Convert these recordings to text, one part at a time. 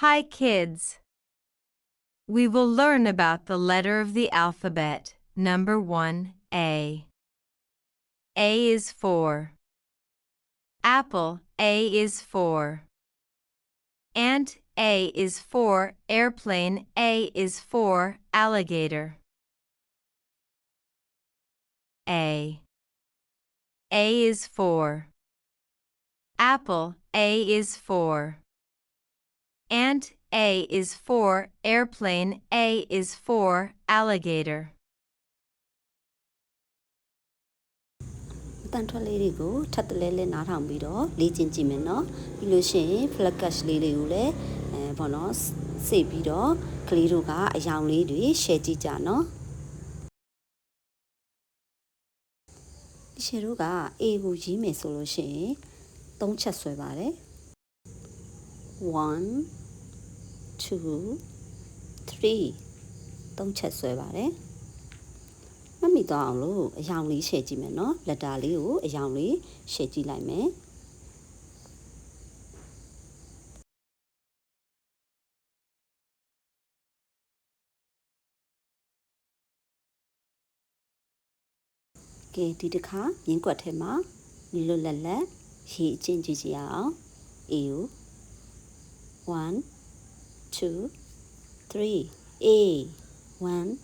Hi, kids. We will learn about the letter of the alphabet. Number 1, A. A is for apple. A is for ant. A is for airplane. A is for alligator. A. A is for apple. A is for ant. A is for airplane. A is for alligator. အတန်ထွက်လေးတွေကိုထပ်တလဲလဲနားထောင်ပြီးတော့လေ့ကျင့်ကြည့်မယ်နော်ပြီးလို့ရှိရင် flash လေးတွေကိုလည်းအဲဘောနော်စိတ်ပြီးတော့ကလေးတို့ကအယောင်လေးတွေ share ကြည့်ကြနော်ဒီရှယ်တို့က A ကိုရေးမယ်ဆိုလို့ရှိရင်၃ချက်ဆွဲပါတယ် 1 2 3သုံးချက်ဆွဲပါတယ်မမိတော့အောင်လို့အယောင်လေးရှယ်ကြည့်မယ်နော်လက်တာလေးကိုအယောင်လေးရှယ်ကြည့်လိုက်မယ်ကဲဒီတစ်ခါမြင်းကွက်ထဲမှာညီလွတ်လက်လက်ရေအချင်းကြည့်ကြည့်ရအောင်အေကို 1 2 3 A 1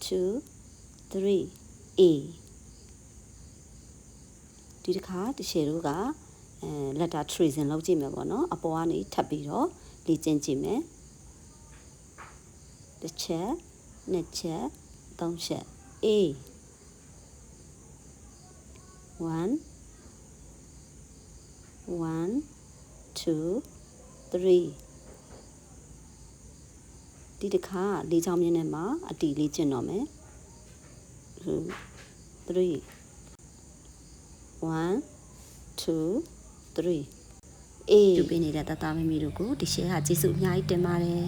2 3 A ဒီတစ်ခါတရှယ်တို့ကအဲ letter tracing လုပ်ကြည့်မယ်ပေါ့နော်အပေါ်ကနေထပ်ပြီးတော့လေ့ကျင့်ကြည့်မယ်တစ်ချက်နှစ်ချက်သုံးချက် A 1 1 2 3ဒီတစ်ခါလေးချောင်းမြင်းထဲမှာအတီလေးကျင့်တော့မယ်2 3 1 2 3အေးပြုပေးနေတဲ့တသားမမီတို့ကိုဒီရှယ်ကကျေးဇူးအများကြီးတင်ပါတယ်